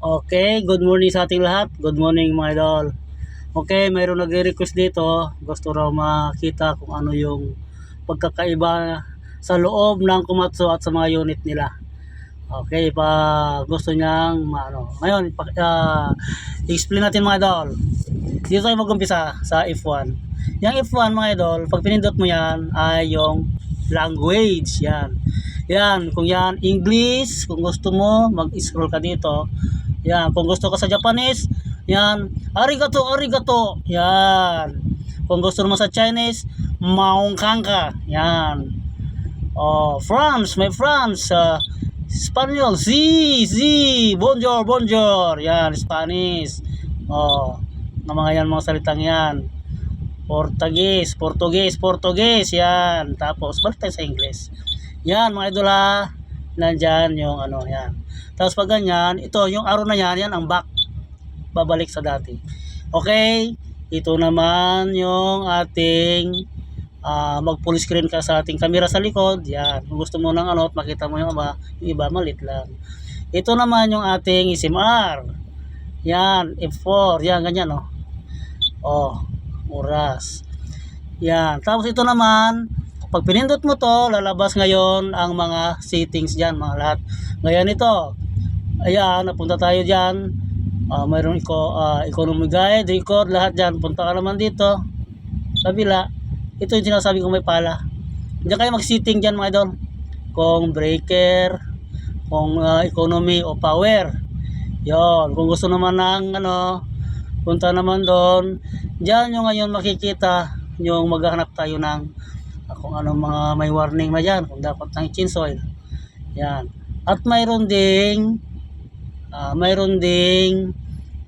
Okay, good morning sa ating lahat. Good morning mga idol. Okay, mayroon nagre-request dito. Gusto raw makita kung ano yung pagkakaiba sa loob ng Komatsu at sa mga unit nila. Okay, pa gusto niyang maano. Ngayon, pa, ah, explain natin mga idol. Dito tayo mag-umpisa sa F1. Yung F1 mga idol, pag pinindot mo yan ay yung language. Yan. Yan, kung yan English, kung gusto mo, mag-scroll ka dito. Yan, kung gusto ka sa Japanese, yan, arigato, arigato. Yan. Kung gusto mo sa Chinese, maungkang ka. Yan. Oh, France, may France. Uh, Spanyol, si, si, bonjour, bonjour. Yan, Spanish. Oh, ng mga yan, mga salitang yan. Portuguese, Portuguese, Portuguese, yan. Tapos, balik tayo sa English. Yan, mga idol ha. Nandyan yung ano, yan. Tapos pag ganyan, ito, yung arrow na yan, yan ang back. Babalik sa dati. Okay? Ito naman yung ating ah mag full screen ka sa ating camera sa likod. Yan. Kung gusto mo ng ano, makita mo yung iba, yung iba malit lang. Ito naman yung ating SMR. Yan, F4. Yan, ganyan, oh. Oh, oras. Yan. Tapos ito naman, pag pinindot mo to, lalabas ngayon ang mga settings dyan, mga lahat. Ngayon ito, ayan, napunta tayo dyan. Ah, mayroong eco, ah, economy guide, record, lahat dyan. Punta ka naman dito, kabila. Ito yung sinasabi kong may pala. Diyan kayo mag-setting dyan mga idol. Kung breaker, kung ah, economy o power. Yon, kung gusto naman ng ano, punta naman doon. Diyan yung ngayon makikita yung maghahanap tayo ng kung anong mga may warning na dyan, kung dapat ng chin soil. Yan. At mayroon ding ah, mayroon ding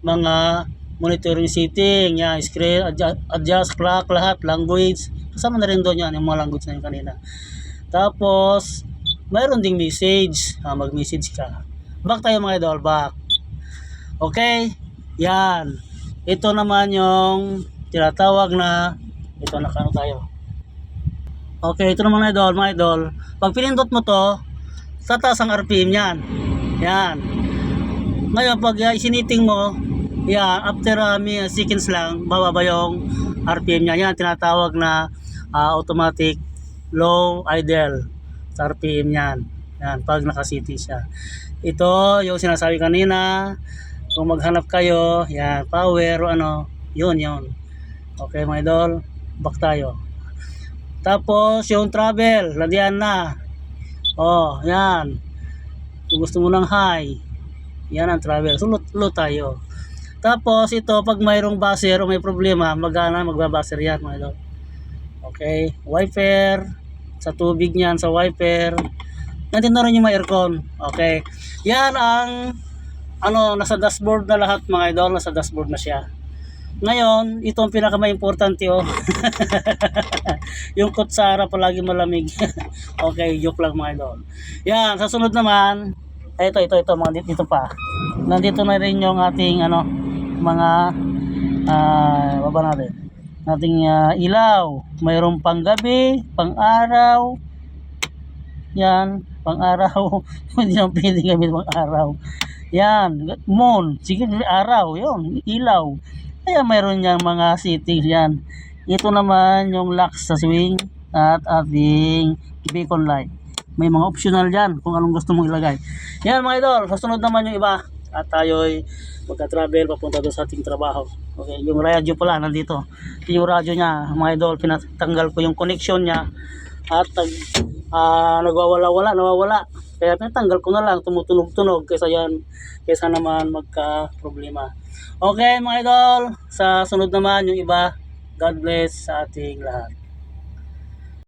mga monitoring setting, yan, screen, adjust, adjust, clock, lahat, language. Kasama na rin doon yan, yung mga language na yun kanina. Tapos, mayroon ding message, ah, mag-message ka. Back tayo mga idol, back. Okay? Yan. Ito naman yung tinatawag na, ito nakano tayo. Okay, ito naman idol, mga idol. Pag pinindot mo to, tataas ang RPM yan. Yan. Ngayon, pag uh, isiniting mo, yan, after uh, may seconds lang, bababa yung RPM niya. Yan, tinatawag na ah, automatic low idle sa RPM yan. Yan, pag nakasiti siya. Ito, yung sinasabi kanina, kung maghanap kayo, yan, power ano, yun, yun. Okay, mga idol, back tayo. Tapos, yung travel, lagyan na. Oh, yan. Kung gusto mo ng high, yan ang travel. So, loot, loot tayo. Tapos, ito, pag mayroong buzzer o may problema, magana, magbabuzzer yan, mga idol. Okay, wiper, sa tubig niyan, sa wiper. Nandito na rin yung mga aircon. Okay. Yan ang ano, nasa dashboard na lahat mga idol, nasa dashboard na siya. Ngayon, ito ang pinaka-importante oh. yung kutsara palagi malamig. okay, joke lang mga idol. Yan, sa sunod naman, ay, ito, ito, ito, mga dito, pa. Nandito na rin yung ating ano, mga ah, baba natin. Ating ah, ilaw. Mayroong pang gabi, pang araw. Yan, pang araw. Hindi naman pwede gamit pang araw. Yan, moon. Sige, araw. Yun, ilaw. Kaya mayroon niyang mga settings yan. Ito naman yung lock sa swing at ating beacon light. May mga optional dyan kung anong gusto mong ilagay. Yan mga idol, kasunod naman yung iba. At tayo'y magka-travel papunta doon sa ating trabaho. Okay, yung radyo pala nandito. Yung radyo niya, mga idol, pinatanggal ko yung connection niya. At ah, nagwawala-wala, nawawala. Kaya pinatanggal ko na lang, tumutunog-tunog kaysa yan, kaysa naman magka-problema. Okay mga idol, sa sunod naman yung iba, God bless sa ating lahat.